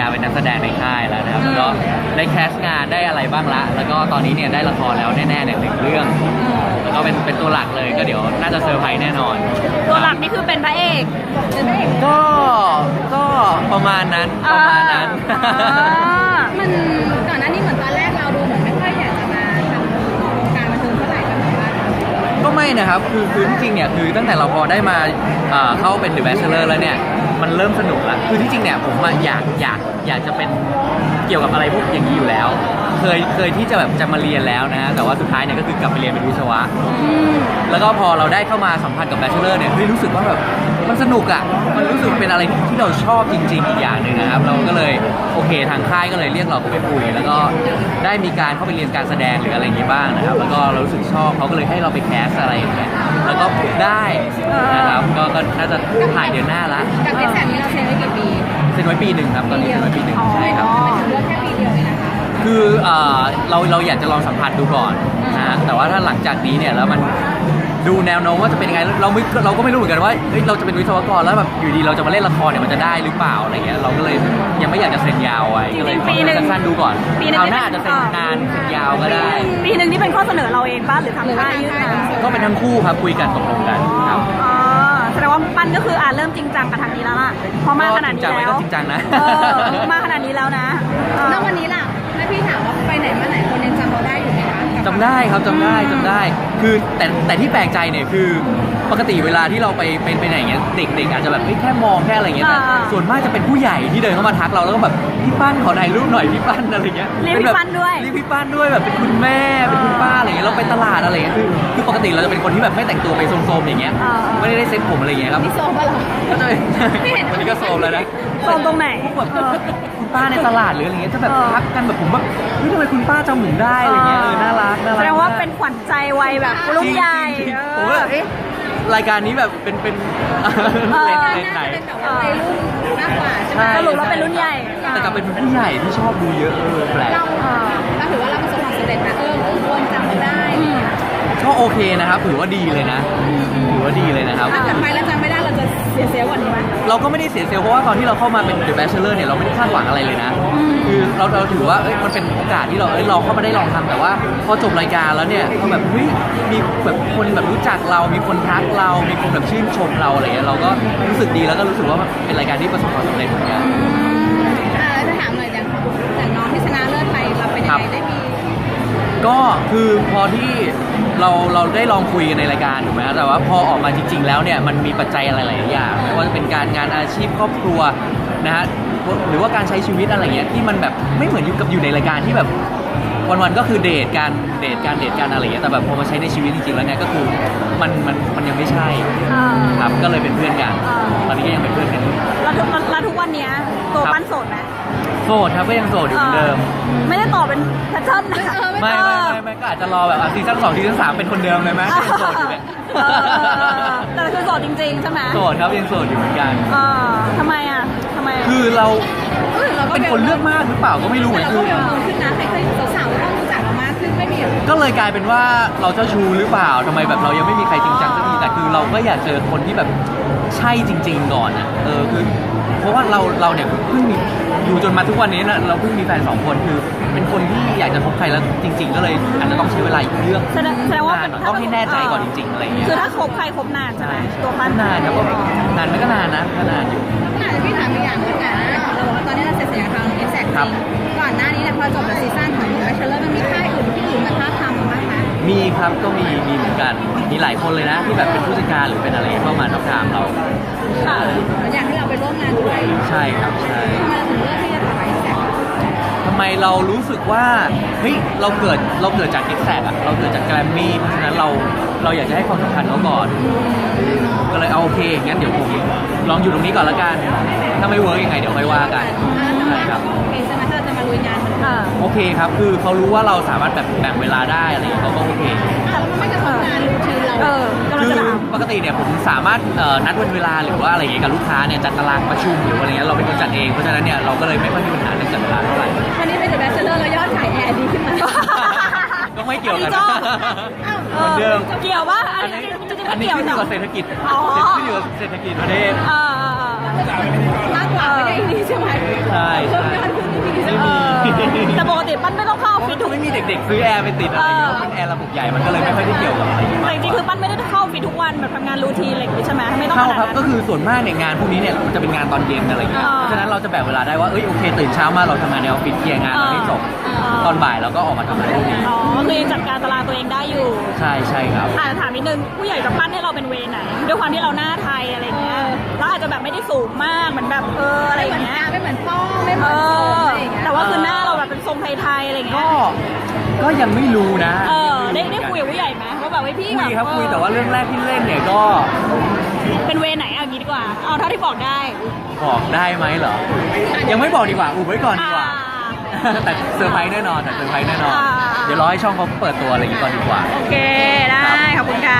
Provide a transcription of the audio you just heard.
ญาเป็นนักแสดงในค่ายแล้วนะครับแล้วก็ได้แคสต์งานได้อะไรบ้างละ แล้วก็ตอนนี้เนี่ยได้ละครแล้วแน่ๆเนี่ยหนึ่งเรื่อง แล้วก็เป็นเป็นตัวหลักเลยก็เดี๋ยวน่าจะเซอร์ไพรส์แน่นอน ตัวหลักนี่คือเป็นพระเอกเป็นพระเอกก็ก็ประมาณนั้นประมาณนั้นอ่ามันก่อนหน้านี้เหมือนตอนแรกเราดูเหมือนไม่ค่อยอยากจะมาทำการบันเทิงเท่าไหร่ก็แบบว่าก็ไม่นะครับคือคือจริงๆเนี่ยคือตั้งแต่เราพอได้มาเอ่อเข้าเป็น The Bachelor แล้วเนี่ย มันเริ่มสนุกละคือที่จริงเนี่ยผมอะอยากอยากอยากจะเป็นเกี่ยวกับอะไรพวกอย่างนี้อยู่แล้ว เคยเคยที่จะแบบจะมาเรียนแล้วนะ แต่ว่าสุดท้ายเนี่ยก็คือกลับไปเรียนเป็นวิศวะแล้วก็พอเราได้เข้ามาสัมผัสกับ Bachelor เนี่ยเฮ้ยรู้สึกว่าแบบมันสนุกอะ มันรู้สึกเป็นอะไรที่เราชอบจริง ๆ อีกอย่างหนึ่งนะครับ เราก็เลยโอเคทางค่ายก็เลยเรียกเราเข้าไปคุย แล้วก็ได้มีการเข้าไปเรียนการแสดงหรืออะไรอย่างงี้บ้างนะครับ แล้วก็เรารู้สึกชอบเขาก็เลยให้เราไปแคสอะไรอย่างเงี้ย แล้วก็ได้นะครับ ก็ก็น่าจะถ่ายเดือนหน้าละกับเอสแนี้เราเซ็นไว้กี่ปีเซ็นไว้ปีหนึ่งครับตอนนี้เซ็นไว้ปีหนึ่งใช่ครับเป็นเรื่องแค่ปีเดียวเองนะคะคือเอ่อเราเราอยากจะลองสัมผัสดูก่อนนะฮะแต่ว่าถ้าหลังจากนี้เนี่ยแล้วมันดูแนวโน้มว่าจะเป็นยังไงเราไม่เราก็ไม่รู้เหมือนกันว่าเฮ้ยเราจะเป็นวิศวกรแล้วแบบอยู่ดีเราจะมาเล่นละครเนี่ยมันจะได้หรือเปล่าอะไรเงี้ยเราก็เลยยังไม่อยากจะเซ็นยาวไว้ก็เลยขอสั้นๆดูก่อนปีหนึ่งเอาวหน้าอาจจะเซ็นนานเซ็นยาวก็ได้ปีหนึ่งนี่เป็นข้อเสนอเราเองป้ะหรือทางค่ายยื่นมาก็เป็นทั้งคู่ครับคุยกันตกลงกันครับอ๋อ แสดงว่าปั้นก็คืออ่าเริ่มจริงจังกับทางนี้แล้วล่ะเพราะมาขนาดนี้จริงจังไหมแล้วก็จริงจังนะเออมาขนาดนี้แล้วนะเออแล้ววันนี้ล่ะถ้าพี่ถามว่าไปไหนมาไหนคนยังจำเราได้อยู่ไหมคะจำได้ครับจำได้จำได้ คือแต่แต่ที่แปลกใจเนี่ยคือปกติเวลาที่เราไปไปไปไหนอย่างเงี้ยเด็กๆอาจจะแบบเฮ้ยแค่มองแค่อะไรเงี้ยแต่อ่าส่วนมากจะเป็นผู้ใหญ่ที่เดินเข้ามาทักเราแล้วก็แบบพี่ปั้นขอถ่ายรูปหน่อยพี่ปั้นอะไรเงี้ยเรียกป็พี่แบบปั้นด้วยเรียกพี่ปั้นด้วยแบบเป็นคุณแม่เป็นคุณป้าอะไรเงี้ยเราไปตลาดอะไรเงี้ยคือ คือปกติเราจะเป็นคนที่แบบไม่แต่งตัวไปโซมๆอย่างเงี้ย อ่า ไม่ได้เซ็ตผมอะไรเงี้ยครับพี่โซมาเหรอ ก็จะไม่เห็น วันนี้ก็โซมแล้วนะโซนตรงไหนแบบเออ คุณป้าในตลาดหรืออะไรเงี้ยจะแบบเออ ทักกันแบบผมแบบเฮ้ยทำไมคุณป้าจำผมได้อะไรเงี้ยเออน่ารักน่ารักแสดงว่ามกเป็นขวัญใจวัยแบบรุ่นใหญ่จริงๆเอผมอว่าเอ๊ะรายการนี้แบบเป็นเป็นเออ เลนน่าเลนจะไหน เป็นแบบว่าวัยรุ่นมากกว่าใช่ไหมสรุปเราเป็นรุ่นใหญ่ แต่กลับเป็นผู้ใหญ่ที่ชอบดูเยอะเออแปลก เราเราถือว่าเราประสบความ สำเร็จนะเออคนจำเราได้ก็โอเคนะครับถือว่าดีเลยนะถือว่าดีเลยนะครับ ถ้าเกิดไปแล้วจำไม่ได้เราจะเสียเซลล์กว่านี้ไหมเราก็ไม่ได้เสียเซลล์เพราะว่าตอนที่เราเข้ามาเป็น The Bachelor เนี่ยเราไม่ได้คาดหวังอะไรเลยนะ คือเราเราถือว่าเอ้ยมันเป็นโอกาสที่เราเอ้ยเราเข้ามาได้ลองทำแต่ว่าพอจบรายการแล้วเนี่ยก็แบบเฮ้ยมีแบบคนแบบรู้จักเรา มีคนทักเรา มีคนแบบชื่นชมเราอะไรเงี้ยเราก็รู้สึกดีแล้วก็รู้สึกว่ามันเป็นรายการที่ประสบความสำเร็จเหมือนกัน เราเราได้ลองคุยกันในรายการถูกไหมครับแต่ว่าพอออกมาจริง ๆ แล้วเนี่ยมันมีปัจจัยอะไรหลายๆอย่างไม่ว่าจะเป็นการงานอาชีพครอบครัวนะฮะหรือว่าการใช้ชีวิตอะไรเงี้ยที่มันแบบไม่เหมือนอยู่กับอยู่ในรายการที่แบบวันๆก็คือเดทการเดทการเดทการอะไรเงี้ยแต่แบบพอมาใช้ในชีวิตจริงๆแล้วเนี่ยก็คือมันมันมันยังไม่ใช่อ่าครับก็เลยเป็นเพื่อนกันอ่าตอนนี้ก็ยังเป็นเพื่อนกันอยู่ แล้วทุกแล้วทุกวันเนี้ยตัวปั้นโสดไหมโสดครับก็ยังโสดอยู่เหมือนเดิม ไม่ได้ต่อเป็นแพทเทิร์นนะไม่ไม่ไม่ไม่ก็อาจจะรอแบบซีซั่นสองซีซั่นสามเป็นคนเดิมเลยไหมก็ยังโสดอยู่เนี่ยเออแต่คือโสดจริงๆใช่ไหมโสดครับยังโสดอยู่เหมือนกัน เออทำไมอะทำไมอะคือเราเออเราก็เป็นคนเลือกมากหรือเปล่าก็ไม่รู้เหมืแต่อนเราคืก็อเร็วขึ้นนะใครๆสาวๆก็รู้จักเรามากขึ้นไม่มีหรอก็เลยกลายเป็นว่าเราเจ้าชู้หรือเปล่าทำไมแบบเรายังไม่มีใครจริงจังสักทีแต่คือเราก็อยากเจอคนที่แบบ ใช่จริง ๆ ก่อนอะเออคือเพราะว่าเราเราเนี่ยเพิ่งมีอยู่จนมาทุกวันนี้นะเราเพิ่งมีแฟนสองคนคือ เป็นคนที่อยากจะคบใครแล้วจริง ๆ ก็เลยอาจจะต้องใช้เวลาอีกเรื่องแสดงแสดงว่านานหน่อยต้องให้แน่ใจก่อนจริงๆอะไรอย่างเงี้ยคือถ้าคบใครคบนานใช่ไหมตัวปั้นนานครับก็นานไหม่ก็นานนะก็นานอยู่ขนาดพี่ถามอีกอย่างแล้วกันเราบอกว่าตอนนี้เราเสร็จสัญญาทางเอ็กแซกจครัริบงก่อนหน้านี้เนี่ยพอจบซีซั่น ครับก็มีมีเหมือนกันมีหลายคนเลยนะ ที่แบบเป็นผู้จัดการหรือเป็นอะไรเข้ามาทับทามเราค่ะอยากให้เราไปร่วมงานด้วยใช่ครับใช่ทำไมเราถึงเลือกที่จะทำเอ็กแซกทำไมเรารู้สึกว่าเฮ้ยเราเกิดเราเกิดจาก e x a c t อะเราเกิดจากแกรมมี่เพราะฉะนั้นเราเราอยากจะให้ความสำคัญเขาก่อน ก็เลยเอาโอเคงั้นเดี๋ยวผมลองอยู่ตรงนี้ก่อนละกัน ถ้าไม่เวิร์กยังไงเดี๋ยวค่อยว่ากันใช่ครับโอเคใช่ไหมถ้าเราจะมาลุยงานมันเออโอเคครับคือเขารู้ว่าเราสามารถแบบแบ่งเวลาได้อะไรอย่างเงี้ยเขาก็โอเค ติเนี่ยผมสามารถนัดวันเวลาหรือว่าอะไรอย่างเงี้ยกับลูกค้าเนี่ยจัดตารางประชุมหรือว่าอะไรเงี้ยเราเป็นคนจัดเองเพราะฉะนั้นเนี่ยเราก็เลยไม่ค่อยมีปัญหาเรื่องจัดเวลาเท่าไหร่วันนี้เป็นเดอะแบชเชอร์แล้วยอดขายแอร์ดีขึ้นมาก็ไม่เกี่ยวกันอันนี้เหมือนเดิมเกี่ยวว่าอันนี้อันนี้เกี่ยวขึ้นอยู่ะกับเศรษฐกิจอ๋อขึ้นอยู่กับเศรษฐกิจประเทศเออเออเออมากกว่าไม่ได้นี่ใช่ไหมใช่ใช่เพิ่มยอดขึ้นจริงๆใช่ไหมเออแต่ปกติปั้นไม่ต้องเข้าออฟฟิศทุกไม่มีเด็กๆซื้อแอร์ไปติดอะไรเงี้ยเออมันแอร์ระบบใหญ่มันก็เลยไม่ค่อยได้เกี่ยวกับอะไรจริงๆคือปั้นไม่ได้เข้า ออฟฟิศทุกวันแบบทำงานรูทีนอะไรอย่างงี้ใช่ไหมไม่ต้องเข้าขนาดครับนั้น ก็คือส่วนมากเนี่ยงานพวกนี้เนี่ยมันจะเป็นงานตอนเย็นอะไรอย่างเงี้ยอ่า เพราะฉะนั้นเราจะแบ่งเวลาได้ว่าเอ้ยโอเคตื่นเช้ามาเราทำงานในออฟฟิศเคลียร์งานเราให้จบอ่าตอนบ่ายเราก็ออกมาทำงานพวกนี้อ๋อคือยังจัดการตารางตัวเองได้อยู่ใช่ใช่ครับอ่าถามนิดนึงผู้ใหญ่จะปั้นให้เราเป็นเวไหน ด้วยความที่เราหน้าไทยอะไรเงี้ยแล้วอาจจะแบบไม่ได้สูงมากเหมือนแบบเอออะไรไม่อเหมืย่าอนงเงี้ย ไม่เหมือนป้องไม่เหมืเออนโซออะไรอย่างเงี้ยแต่ว่าคือหน้าเราแบบเป็นทรงไทยๆอะไรเงี้ก็ย ก็ยังไม่รู้นะเออ ได้ได้คุยกับผู้ใหญ่ไหมว่า แบบว่าพี่คุยครับเออคุยแต่ว่าเรื่องแรกที่เล่นเนี่ยก็เป็นเวไหนเอางี้ดีกว่า เอาเท่าที่บอกได้บอกได้ไหมเหรอ ยังไม่บอกดีกว่าอุบไว้ก่อนดีกว่า อ่า แต่เซอร์ไพรส์แน่นอนแต่เซอร์ไพรส์แน่นอน อ่า เดี๋ยวรอให้ช่องเขาเปิดตัวอะไรอย่างงี้ก่อนดีกว่า โอเค ได้ ขอบคุณค่ะ